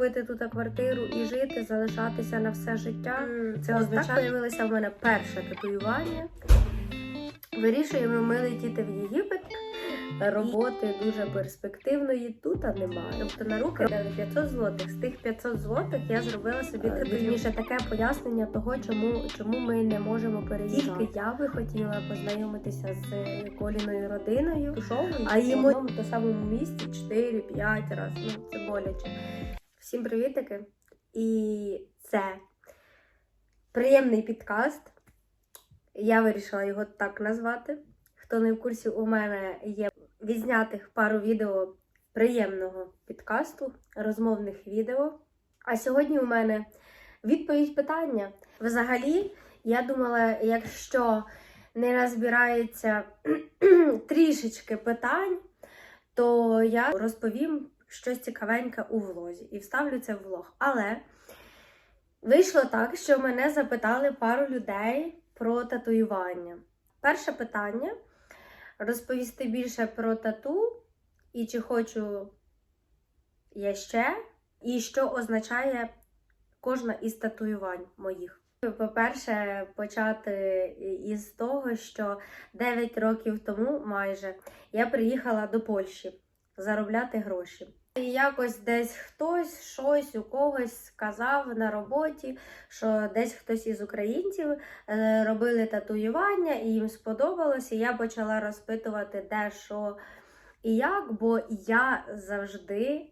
купити тут квартиру і жити, залишатися на все життя. Це означає, з'явилося в мене перше татуювання. Вирішуємо ми летіти в Єгипет. Роботи дуже перспективної тут а немає. Тобто на руки дали 500 злотих. З тих 500 злотих я зробила собі Е, вірніше таке пояснення того, чому, чому ми не можемо переїжджати. Тільки я би хотіла познайомитися з Коліною родиною, Тушовою, а їм в одному то самому місці 4-5 разів. Ну це боляче. Всім привітики! І це приємний підкаст. Я вирішила його так назвати. Хто не в курсі, у мене є відзнятих пару відео приємного підкасту, розмовних відео. А сьогодні у мене відповідь питання. Взагалі, я думала, якщо не розбирається трішечки питань, то я розповім щось цікавеньке у влозі і вставлю це в влог. Але вийшло так, що мене запитали пару людей про татуювання. Перше питання розповісти більше про тату, і чи хочу я ще, і що означає кожна із татуювань моїх. По-перше, почати із того, що 9 років тому майже я приїхала до Польщі заробляти гроші. І якось десь хтось щось у когось сказав на роботі, що десь хтось із українців е, робили татуювання, і їм сподобалося. Я почала розпитувати, де що і як, бо я завжди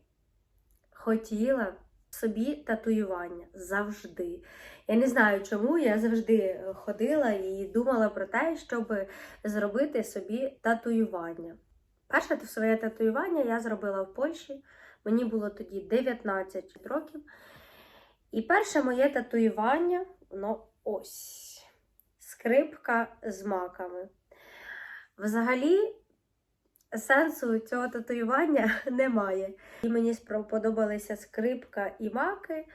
хотіла собі татуювання. Завжди. Я не знаю, чому я завжди ходила і думала про те, щоб зробити собі татуювання. Перше своє татуювання я зробила в Польщі. Мені було тоді 19 років. І перше моє татуювання, воно ось. Скрипка з маками. Взагалі, сенсу цього татуювання немає. І мені сподобалися скрипка і маки.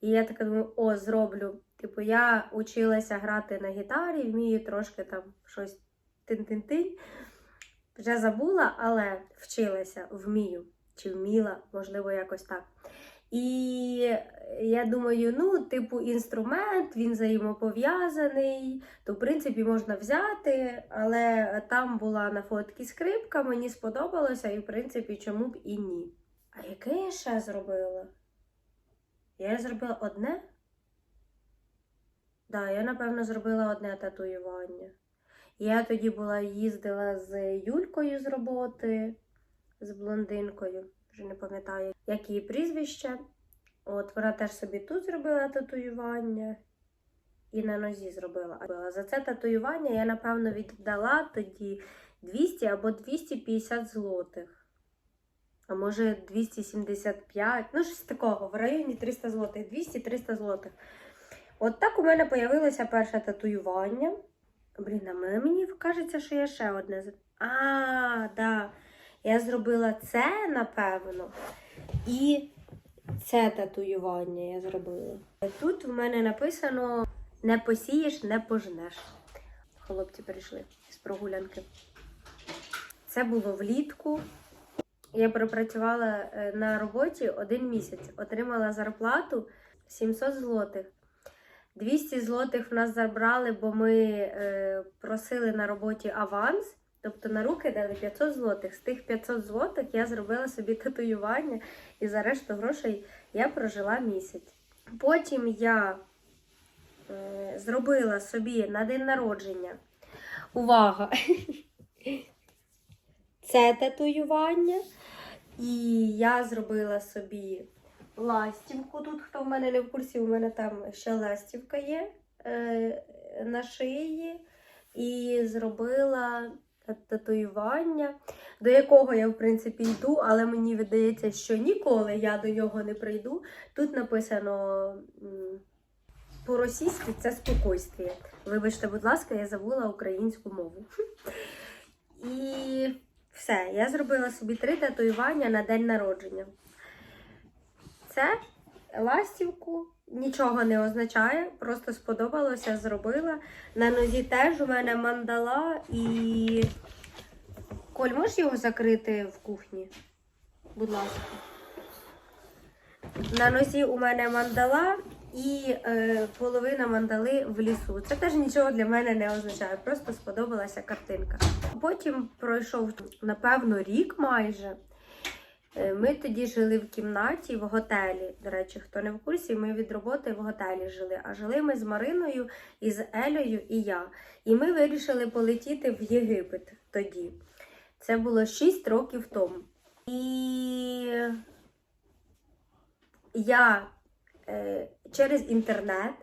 І я така думаю, о, зроблю. Типу, я училася грати на гітарі, вмію трошки там щось тин-тин-тин. Вже забула, але вчилася, вмію. Чи вміла, можливо, якось так. І я думаю, ну, типу, інструмент, він взаємопов'язаний, то, в принципі, можна взяти, але там була на фотці скрипка, мені сподобалося, і, в принципі, чому б і ні. А яке я ще зробила? Я зробила одне? Так, да, я, напевно, зробила одне татуювання. Я тоді була їздила з Юлькою з роботи, з блондинкою, вже не пам'ятаю, як її прізвище. От вона теж собі тут зробила татуювання і на нозі зробила. За це татуювання я, напевно, віддала тоді 200 або 250 злотих. А може 275, ну щось такого, в районі 300 злотих, 200-300 злотих. От так у мене з'явилося перше татуювання. Блін, а мені кажеться, що я ще одне. А, да. Я зробила це, напевно. І це татуювання я зробила. Тут в мене написано: не посієш, не пожнеш. Хлопці прийшли з прогулянки. Це було влітку. Я пропрацювала е, на роботі один місяць, отримала зарплату 700 злотих. 200 злотих в нас забрали, бо ми е, просили на роботі аванс. Тобто на руки дали 500 злотих. З тих 500 злотих я зробила собі татуювання, і за решту грошей я прожила місяць. Потім я е, зробила собі на день народження. Увага! Це татуювання. І я зробила собі ластівку. Тут, хто в мене не в курсі, у мене там ще ластівка є е, на шиї. І зробила татуювання, до якого я, в принципі, йду, але мені видається, що ніколи я до нього не прийду. Тут написано по-російськи це спокойствие. Вибачте, будь ласка, я забула українську мову. І все, я зробила собі три татуювання на день народження. Це ластівку нічого не означає, просто сподобалося, зробила. На нозі теж у мене мандала і. Коль, можеш його закрити в кухні? Будь ласка. На носі у мене мандала і е, половина мандали в лісу. Це теж нічого для мене не означає, просто сподобалася картинка. Потім пройшов напевно рік майже. Е, Ми тоді жили в кімнаті в готелі. До речі, хто не в курсі, ми від роботи в готелі жили. А жили ми з Мариною, і з Елею і я. І ми вирішили полетіти в Єгипет тоді. Це було 6 років тому. І я е, через інтернет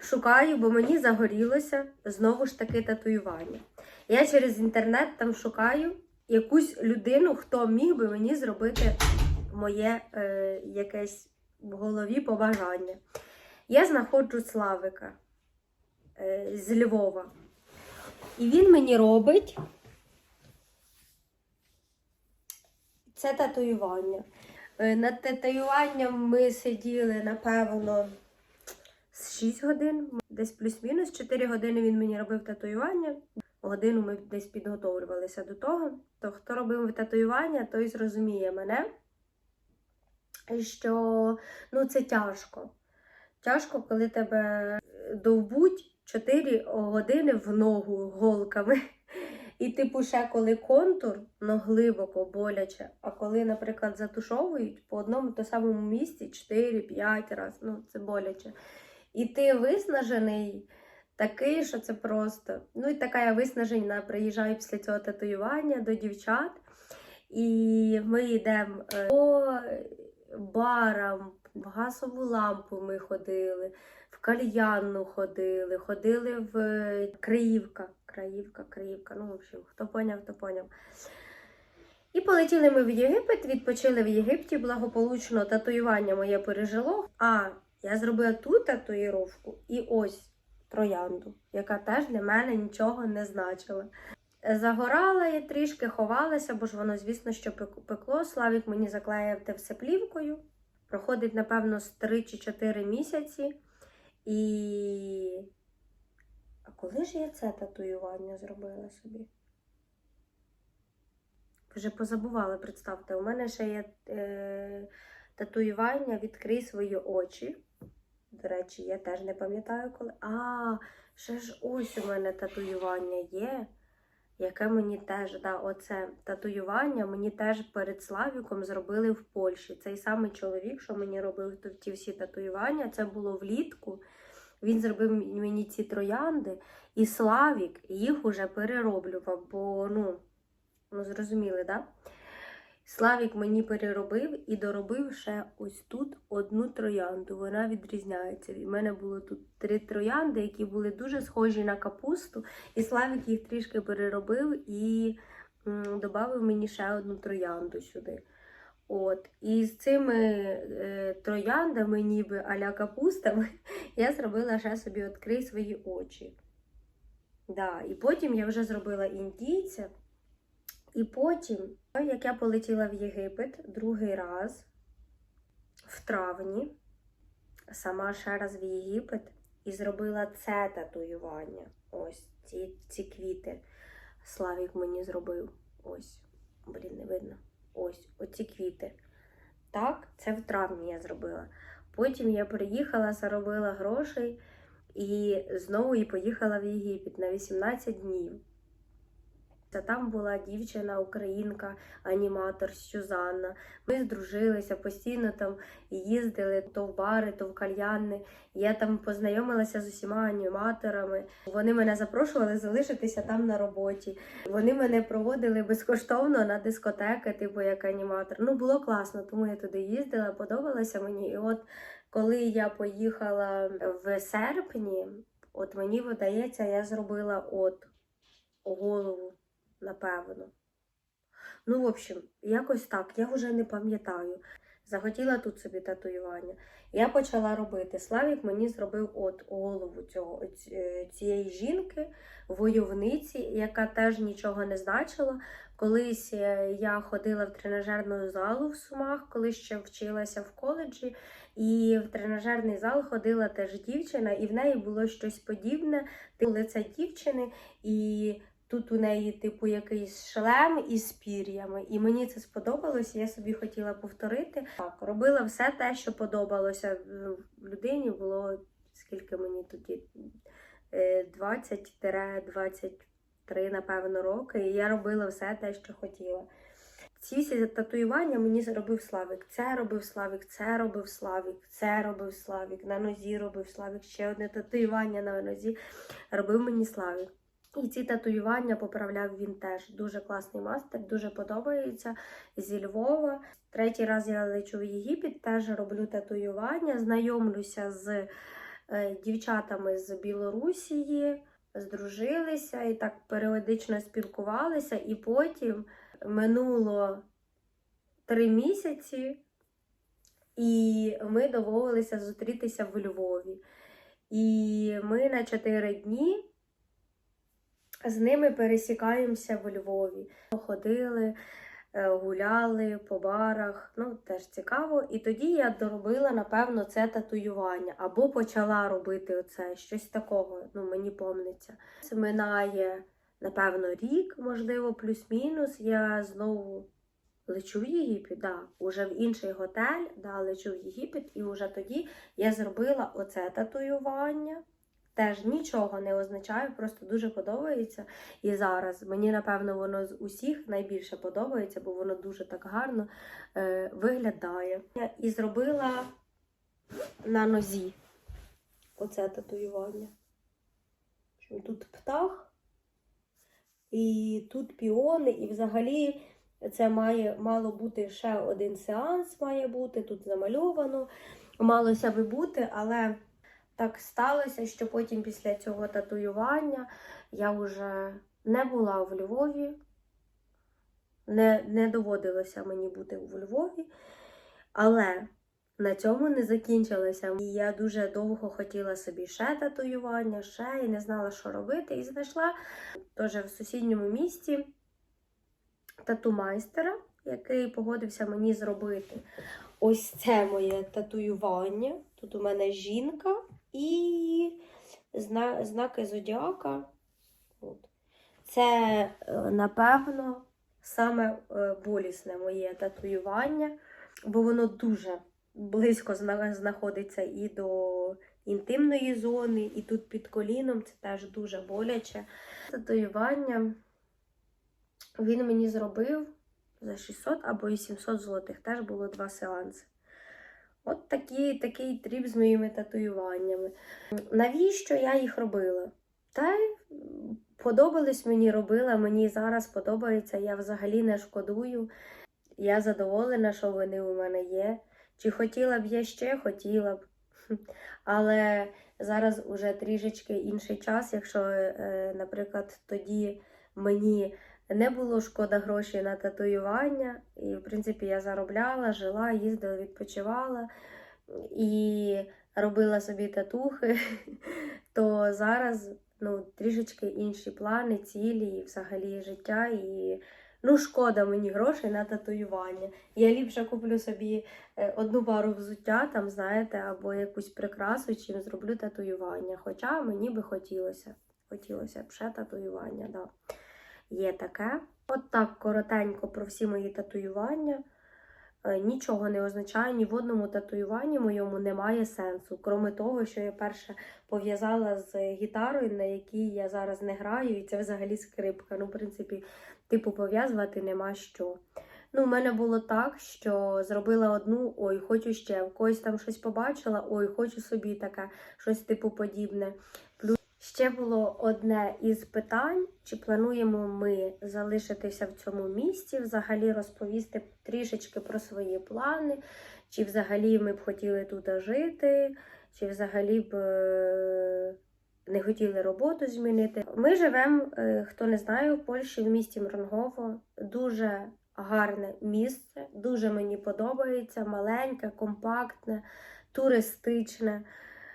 шукаю, бо мені загорілося знову ж таки татуювання. Я через інтернет там шукаю якусь людину, хто міг би мені зробити моє е, якесь в голові побажання. Я знаходжу Славика е, з Львова. І він мені робить це татуювання. Е, Над татуюванням ми сиділи, напевно, з 6 годин, десь плюс-мінус 4 години він мені робив татуювання. Годину ми десь підготовлювалися до того. То хто робив татуювання, той зрозуміє мене, що ну, це тяжко. Тяжко, коли тебе довбуть 4 години в ногу голками. І, типу, ще коли контур, ну глибоко, боляче. А коли, наприклад, затушовують по одному то самому місці 4-5 разів, ну це боляче. І ти виснажений такий, що це просто. Ну і така я виснажена, приїжджаю після цього татуювання до дівчат. І ми йдемо е, по барам, в газову лампу ми ходили, в кальянну ходили, ходили в е, Криївка. Краївка, Криївка, ну, в общем, хто поняв, то поняв. І полетіли ми в Єгипет, відпочили в Єгипті, благополучно татуювання моє пережило. А я зробила ту татуїровку і ось троянду, яка теж для мене нічого не значила. Загорала я трішки, ховалася, бо ж воно, звісно, що пекло. Славік мені заклеїв те все плівкою. Проходить, напевно, з 3 чи 4 місяці. І. А коли ж я це татуювання зробила собі? Вже позабувала, представте, у мене ще є е, татуювання Відкрий свої очі. До речі, я теж не пам'ятаю коли. А, ще ж ось у мене татуювання є, яке мені теж, да, оце татуювання мені теж перед Славіком зробили в Польщі. Цей самий чоловік, що мені робив ті всі татуювання, це було влітку. Він зробив мені ці троянди, і Славік їх уже перероблював, бо, ну, ну зрозуміли, да? Славік мені переробив і доробив ще ось тут одну троянду. Вона відрізняється. У мене було тут три троянди, які були дуже схожі на капусту. І Славік їх трішки переробив і додав мені ще одну троянду сюди. От. І з цими е, трояндами, ніби аля капустами, я зробила ще собі відкрий свої очі. Да. І потім я вже зробила індійця. І потім, як я полетіла в Єгипет другий раз в травні, сама ще раз в Єгипет, і зробила це татуювання. Ось ці, ці квіти. Славік мені зробив. Ось, блін, не видно. Ось, оці квіти. Так, це в травні я зробила. Потім я приїхала, заробила грошей і знову і поїхала в Єгипет на 18 днів. Та там була дівчина, українка, аніматор Сюзанна. Ми здружилися, постійно там їздили то в бари, то в кальянни. Я там познайомилася з усіма аніматорами. Вони мене запрошували залишитися там на роботі. Вони мене проводили безкоштовно на дискотеки, типу як аніматор. Ну було класно, тому я туди їздила, подобалося мені. І от коли я поїхала в серпні, от мені видається, я зробила от голову напевно. Ну, в общем, якось так, я вже не пам'ятаю. Захотіла тут собі татуювання. Я почала робити. Славік мені зробив от голову цього, е, цієї жінки, войовниці, яка теж нічого не значила. Колись е, я ходила в тренажерну залу в Сумах, коли ще вчилася в коледжі. І в тренажерний зал ходила теж дівчина, і в неї було щось подібне. Ти лице дівчини, і Тут у неї, типу, якийсь шлем із пір'ями, і мені це сподобалося. Я собі хотіла повторити. Так, робила все те, що подобалося в людині. Було скільки мені тоді Е, 20-23, напевно, роки. І я робила все те, що хотіла. Ці всі татуювання мені зробив Славік. Це робив Славік, це робив Славік, це робив Славік, на нозі робив Славік, ще одне татуювання на нозі робив мені Славік. І ці татуювання поправляв він теж. Дуже класний мастер, дуже подобається. Зі Львова. Третій раз я лечу в Єгипет, теж роблю татуювання, знайомлюся з е, дівчатами з Білорусії, здружилися і так періодично спілкувалися, і потім минуло три місяці, і ми домовилися зустрітися в Львові. І ми на чотири дні з ними пересікаємося в Львові. Ходили, е, гуляли по барах, ну теж цікаво. І тоді я доробила, напевно, це татуювання або почала робити оце, щось такого, ну мені помниться. Минає напевно, рік, можливо, плюс-мінус, я знову лечу в Єгипет, да, уже в інший готель, да, лечу в Єгипет, і вже тоді я зробила оце татуювання. Теж нічого не означає, просто дуже подобається. І зараз мені, напевно, воно з усіх найбільше подобається, бо воно дуже так гарно е, виглядає. І зробила на нозі оце татуювання. Тут птах. І тут піони, і взагалі це має мало бути ще один сеанс, має бути, тут замальовано, малося би бути, але так сталося, що потім після цього татуювання я вже не була в Львові, не, не доводилося мені бути в Львові, але на цьому не закінчилося. І я дуже довго хотіла собі ще татуювання, ще і не знала, що робити. І знайшла теж в сусідньому місті тату-майстера, який погодився мені зробити. Ось це моє татуювання. Тут у мене жінка і зна- знаки зодіака. Це, е, напевно, саме е, болісне моє татуювання, бо воно дуже близько знаходиться і до інтимної зони, і тут під коліном це теж дуже боляче. Татуювання він мені зробив за 600 або 800 злотих. Теж було два сеанси. От такі, такий тріп з моїми татуюваннями. Навіщо я їх робила? Та й подобались мені, робила, мені зараз подобається, я взагалі не шкодую. Я задоволена, що вони у мене є. Чи хотіла б я ще, хотіла б. Але зараз уже трішечки інший час, якщо, е, наприклад, тоді мені не було шкода грошей на татуювання, і, в принципі, я заробляла, жила, їздила, відпочивала і робила собі татухи, то зараз ну, трішечки інші плани, цілі, і взагалі життя. І ну, шкода мені грошей на татуювання. Я ліпше куплю собі е, одну пару взуття, там, знаєте, або якусь прикрасу, чим зроблю татуювання. Хоча мені би хотілося. Хотілося б ще татуювання, да. Є таке. От так коротенько про всі мої татуювання. Е, Нічого не означає, ні в одному татуюванні моєму немає сенсу. Крім того, що я перше пов'язала з гітарою, на якій я зараз не граю, і це взагалі скрипка. Ну, в принципі, типу, пов'язувати нема що. Ну, у мене було так, що зробила одну, ой, хочу ще, в когось там щось побачила, ой, хочу собі таке, щось типу подібне. Ще було одне із питань, чи плануємо ми залишитися в цьому місті, взагалі розповісти трішечки про свої плани, чи взагалі ми б хотіли тут жити, чи взагалі б е, не хотіли роботу змінити. Ми живемо, е, хто не знає, в Польщі в місті Мронгово. Дуже гарне місце, дуже мені подобається, маленьке, компактне, туристичне.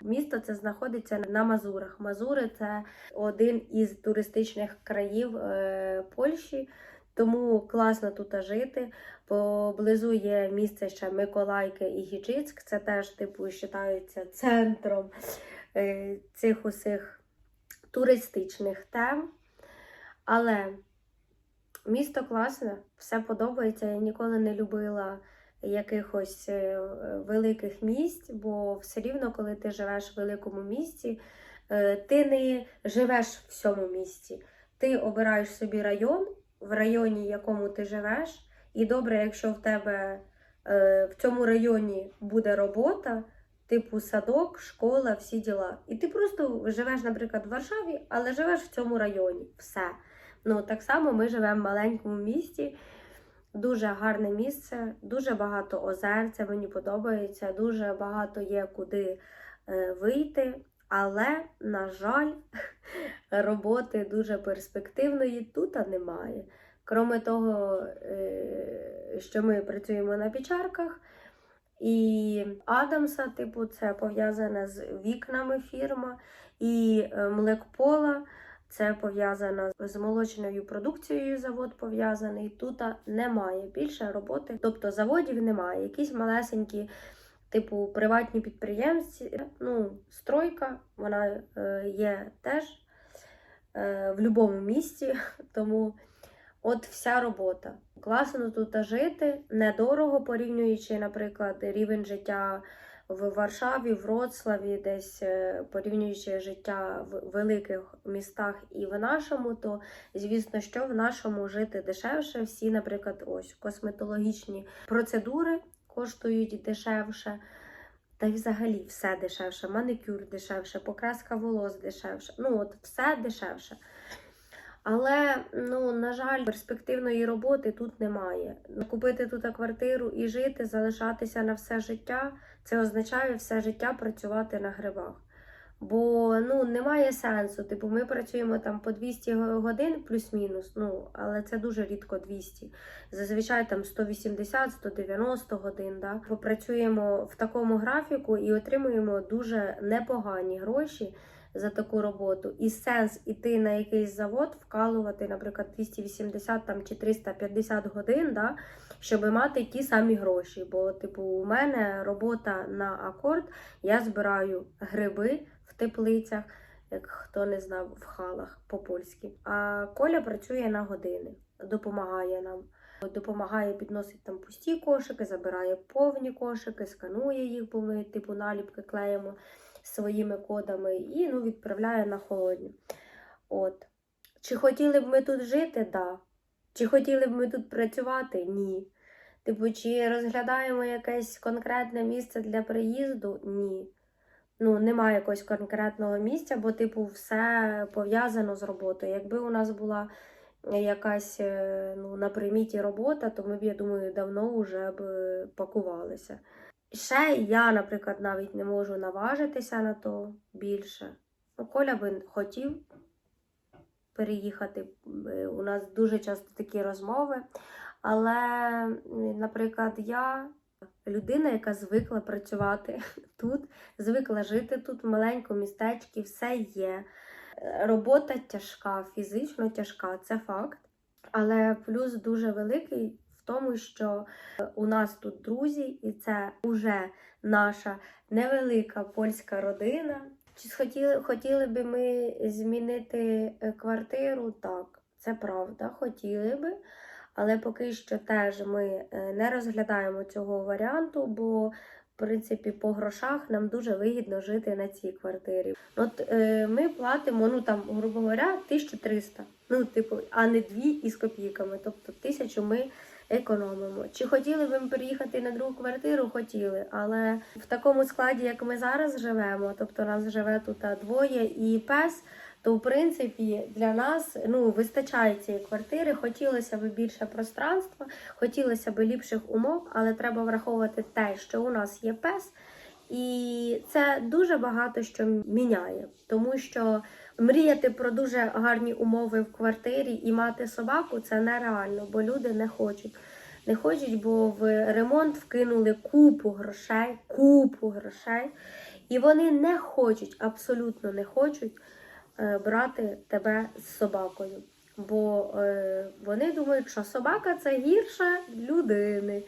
Місто це знаходиться на Мазурах. Мазури це один із туристичних країв е, Польщі, тому класно тут жити. Поблизу є місце ще Миколайки і Гіджицьк. Це теж типу вважається центром е, цих усіх туристичних тем. Але місто класне, все подобається. Я ніколи не любила якихось е, великих місць, бо все рівно, коли ти живеш в великому місті, е, ти не живеш в цьому місті. Ти обираєш собі район, в районі, в якому ти живеш, і добре, якщо в тебе е, в цьому районі буде робота, типу садок, школа, всі діла. І ти просто живеш, наприклад, в Варшаві, але живеш в цьому районі. Все. Ну, так само ми живемо в маленькому місті. Дуже гарне місце, дуже багато озер, це мені подобається, дуже багато є куди е, вийти. Але, на жаль, роботи дуже перспективної тут немає. Кроме того, е, що ми працюємо на печарках, і Адамса, типу, це пов'язане з вікнами фірма, і е, Млекпола. Це пов'язано з молочною продукцією. Завод пов'язаний. Тут немає більше роботи, тобто заводів немає. Якісь малесенькі, типу приватні підприємці. Ну, стройка, вона е, є теж е, в будь-якому місті. Тому от вся робота. Класно тут жити, недорого порівнюючи, наприклад, рівень життя в Варшаві, в Вроцлаві, десь е, порівнюючи життя в великих містах і в нашому, то звісно, що в нашому жити дешевше. Всі, наприклад, ось косметологічні процедури коштують дешевше. Та й взагалі все дешевше, манікюр дешевше, покраска волос дешевше. Ну, от все дешевше. Але, ну, на жаль, перспективної роботи тут немає. Купити тут квартиру і жити, залишатися на все життя це означає все життя працювати на грибах. Бо ну, немає сенсу. Типу, ми працюємо там по 200 годин плюс-мінус, ну, але це дуже рідко 200. Зазвичай там 180-190 годин. Да? Попрацюємо в такому графіку і отримуємо дуже непогані гроші за таку роботу. І сенс іти на якийсь завод, вкалувати, наприклад, 280 там, чи 350 годин, да, щоб мати ті самі гроші. Бо, типу, у мене робота на акорд, я збираю гриби в теплицях. Як хто не знав, в халах по-польськи. А Коля працює на години, допомагає нам. Допомагає підносити там пусті кошики, забирає повні кошики, сканує їх, бо ми типу наліпки клеїмо своїми кодами і ну, відправляє на холодні. От. Чи хотіли б ми тут жити? Да. Чи хотіли б ми тут працювати? Ні. Типу, чи розглядаємо якесь конкретне місце для приїзду? Ні. Ну, немає якогось конкретного місця, бо, типу, все пов'язано з роботою. Якби у нас була якась е, ну, на приміті робота, то ми б, я думаю, давно вже б пакувалися. Ще я, наприклад, навіть не можу наважитися на то більше. Ну, Коля би хотів переїхати. Е, У нас дуже часто такі розмови. Але, наприклад, я людина, яка звикла працювати тут, звикла жити тут, в маленькому містечку, все є. Робота тяжка, фізично тяжка, це факт. Але плюс дуже великий тому, що у нас тут друзі, і це вже наша невелика польська родина. Чи хотіли, хотіли би ми змінити е, квартиру? Так, це правда, хотіли би. Але поки що теж ми е, не розглядаємо цього варіанту, бо, принципі, по грошах нам дуже вигідно жити на цій квартирі. От е, ми платимо, ну там, грубо говоря, 1300, ну, типу, а не дві із копійками. Тобто тисячу ми економимо. Чи хотіли б ми переїхати на другу квартиру? Хотіли, але в такому складі, як ми зараз живемо, тобто нас живе тут двоє і пес. То, в принципі, для нас ну, вистачає цієї квартири. Хотілося б більше пространства, хотілося б ліпших умов, але треба враховувати те, що у нас є пес, і це дуже багато що міняє, тому що мріяти про дуже гарні умови в квартирі і мати собаку це нереально, бо люди не хочуть. Не хочуть, бо в ремонт вкинули купу грошей, купу грошей, і вони не хочуть, абсолютно не хочуть брати тебе з собакою. Бо е, вони думають, що собака це гірше людини.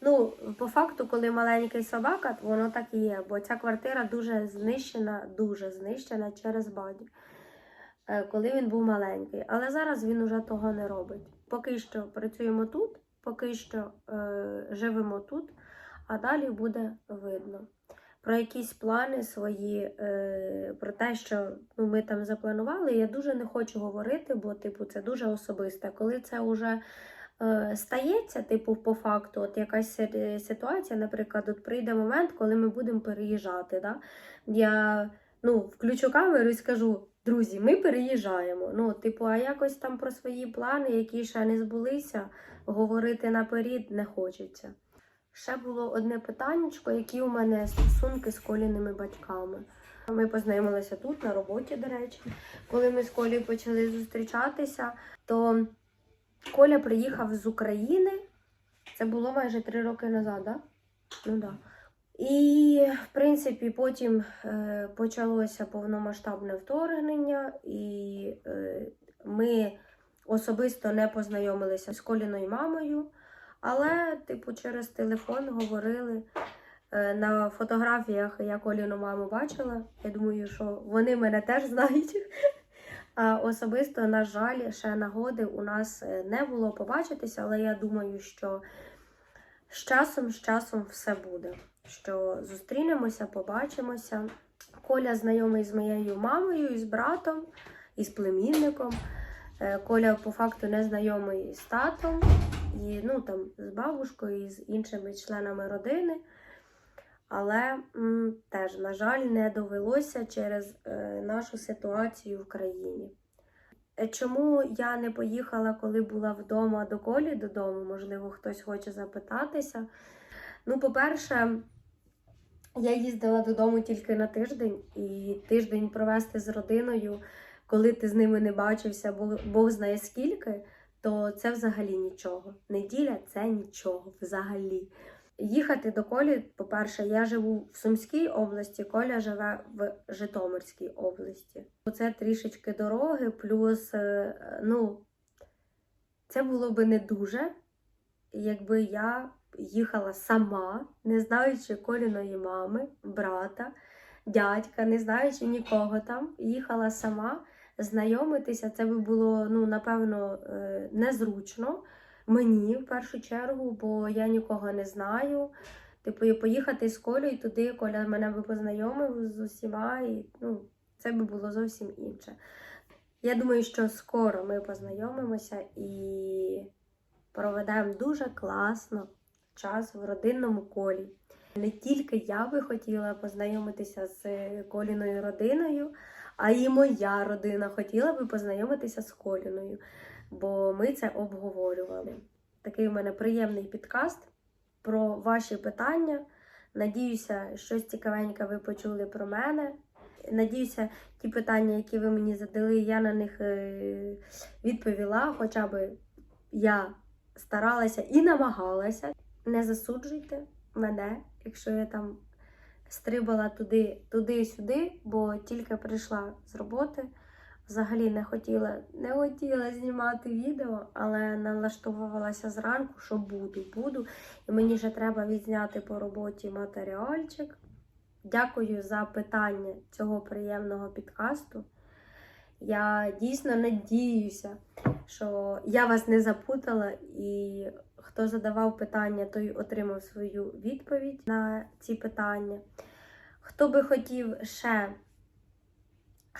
Ну, по факту, коли маленький собака, воно так і є, бо ця квартира дуже знищена, дуже знищена через баді. е, коли він був маленький. Але зараз він уже того не робить. Поки що працюємо тут, поки що е, живемо тут, а далі буде видно. Про якісь плани свої, е, про те, що ну, ми там запланували, я дуже не хочу говорити, бо типу, це дуже особисте. Коли це вже е, стається, типу, по факту, от якась ситуація, наприклад, от прийде момент, коли ми будемо переїжджати. Да? Я ну, включу камеру і скажу: друзі, ми переїжджаємо. Ну, типу, а якось там про свої плани, які ще не збулися, говорити наперед не хочеться. Ще було одне питаннячко, які у мене стосунки з коліними батьками. Ми познайомилися тут, на роботі, до речі. Коли ми з Колею почали зустрічатися, то Коля приїхав з України. Це було майже три роки назад, да? Ну да. І, в принципі, потім е, почалося повномасштабне вторгнення, і е, ми особисто не познайомилися з Коліною мамою. Але, типу, через телефон говорили. Е, На фотографіях я Коліну маму бачила. Я думаю, що вони мене теж знають. А особисто, на жаль, ще нагоди у нас е, не було побачитися, але я думаю, що з часом, з часом все буде. Що зустрінемося, побачимося. Коля знайомий з моєю мамою, і з братом, і з племінником. Е, Коля по факту не знайомий з татом і ну там з бабушкою, і з іншими членами родини. Але м, теж, на жаль, не довелося через е, нашу ситуацію в країні. Е, Чому я не поїхала, коли була вдома до Колі додому? Можливо, хтось хоче запитатися. Ну, по-перше, я їздила додому тільки на тиждень, і тиждень провести з родиною, коли ти з ними не бачився, Бог, Бог знає скільки, то це взагалі нічого. Неділя це нічого взагалі. Їхати до Колі, по-перше, я живу в Сумській області, Коля живе в Житомирській області. Це трішечки дороги, плюс, е, ну, це було би не дуже, якби я їхала сама, не знаючи Коліної мами, брата, дядька, не знаючи нікого там, їхала сама. Знайомитися це би було, ну, напевно, е, незручно мені в першу чергу, бо я нікого не знаю. Типу, поїхати з Колею туди, Коля мене би познайомив з усіма, і ну, це би було зовсім інше. Я думаю, що скоро ми познайомимося і проведемо дуже класно час в родинному колі. Не тільки я би хотіла познайомитися з Коліною родиною, а і моя родина хотіла би познайомитися з Коліною, бо ми це обговорювали. Такий у мене приємний підкаст про ваші питання. Надіюся, щось цікавеньке ви почули про мене. Надіюся, ті питання, які ви мені задали, я на них е, відповіла. Хоча б я старалася і намагалася. Не засуджуйте мене, якщо я там стрибала туди, туди-сюди, бо тільки прийшла з роботи. Взагалі не хотіла, не хотіла знімати відео, але налаштовувалася зранку, що буду, буду. І мені ще треба відзняти по роботі матеріальчик. Дякую за питання цього приємного підкасту. Я дійсно надіюся, що я вас не запутала, і хто задавав питання, той отримав свою відповідь на ці питання. Хто би хотів ще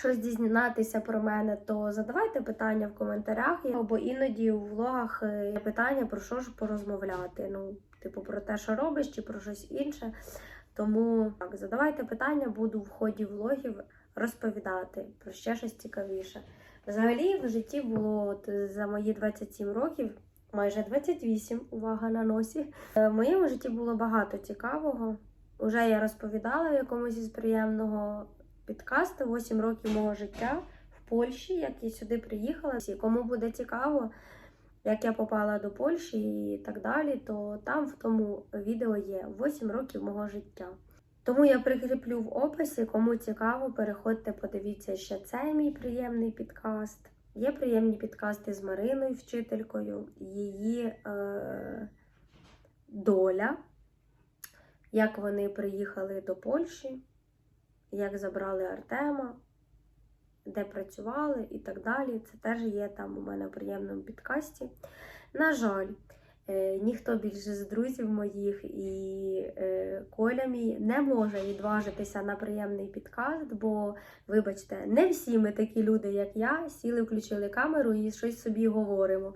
щось дізнатися про мене, то задавайте питання в коментарях, або іноді у влогах е, є питання про що ж порозмовляти. Ну, типу, про те, що робиш, чи про щось інше. Тому так, задавайте питання, буду в ході влогів розповідати про ще щось цікавіше. Взагалі, в житті було от, за мої 27 років, майже 28, увага на носі. е, В моєму житті було багато цікавого. Уже я розповідала в якомусь із приємного підкасту 8 років мого життя в Польщі, як я сюди приїхала. Кому буде цікаво, як я попала до Польщі і так далі, то там в тому відео є 8 років мого життя. Тому я прикріплю в описі, кому цікаво, переходьте, подивіться ще цей мій приємний підкаст. Є приємні підкасти з Мариною, вчителькою, її е, доля, як вони приїхали до Польщі, як забрали Артема. Де працювали і так далі. Це теж є там у мене в приємному підкасті. На жаль, е, ніхто більше з друзів моїх і е, Коля мій не може відважитися на приємний підкаст, бо, вибачте, не всі ми такі люди, як я, сіли, включили камеру і щось собі говоримо.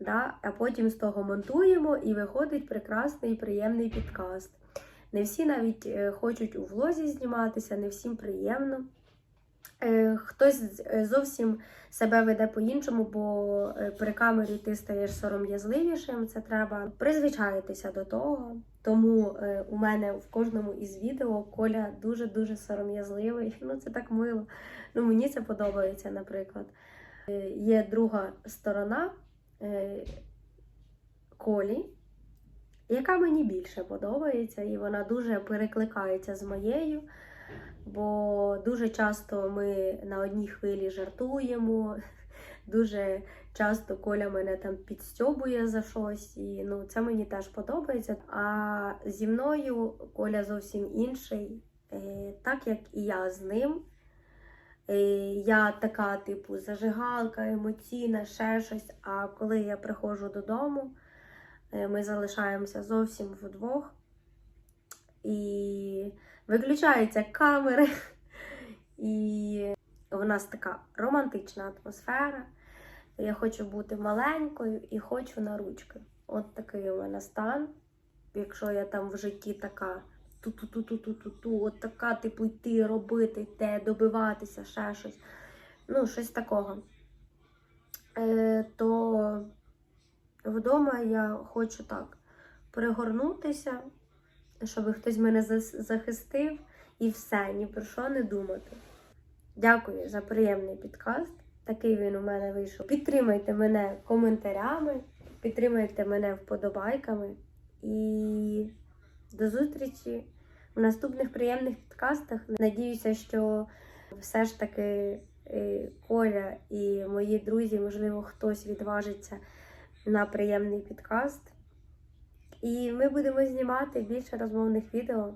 Да? А потім з того монтуємо і виходить прекрасний приємний підкаст. Не всі навіть е, хочуть у влозі зніматися, не всім приємно. Е, Хтось е, зовсім себе веде по-іншому, бо е, при камері ти стаєш сором'язливішим. Це треба призвичаїтися до того. Тому у мене в кожному із відео Коля дуже-дуже сором'язливий. Ну, це так мило. Ну, мені це подобається, наприклад. Є друга сторона Колі, яка мені більше подобається, і вона дуже перекликається з моєю. Бо дуже часто ми на одній хвилі жартуємо, дуже часто Коля мене там підстьобує за щось, і ну, це мені теж подобається. А зі мною Коля зовсім інший, Е, так як і я з ним. Е, Я така, типу, зажигалка, емоційна, ще щось. А коли я приходжу додому, е, ми залишаємося зовсім вдвох. І виключаються камери, і у нас така романтична атмосфера. Я хочу бути маленькою і хочу на ручки. От такий у мене стан. Якщо я там в житті така ту-ту-ту-ту-ту-ту, от така, типу, йти, робити, те, добиватися, ще щось. Ну, щось такого. Е, то вдома я хочу так пригорнутися, щоб хтось мене захистив і все, ні про що не думати. Дякую за приємний підкаст. Такий він у мене вийшов. Підтримайте мене коментарями, підтримайте мене вподобайками. І до зустрічі в наступних приємних підкастах. Надіюся, що все ж таки е, Коля і мої друзі, можливо, хтось відважиться на приємний підкаст. І ми будемо знімати більше розмовних відео,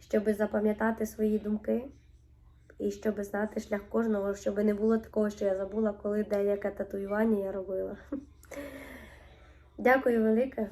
щоб запам'ятати свої думки і щоб знати шлях кожного, щоб не було такого, що я забула, коли деяке татуювання я робила. Дякую велике.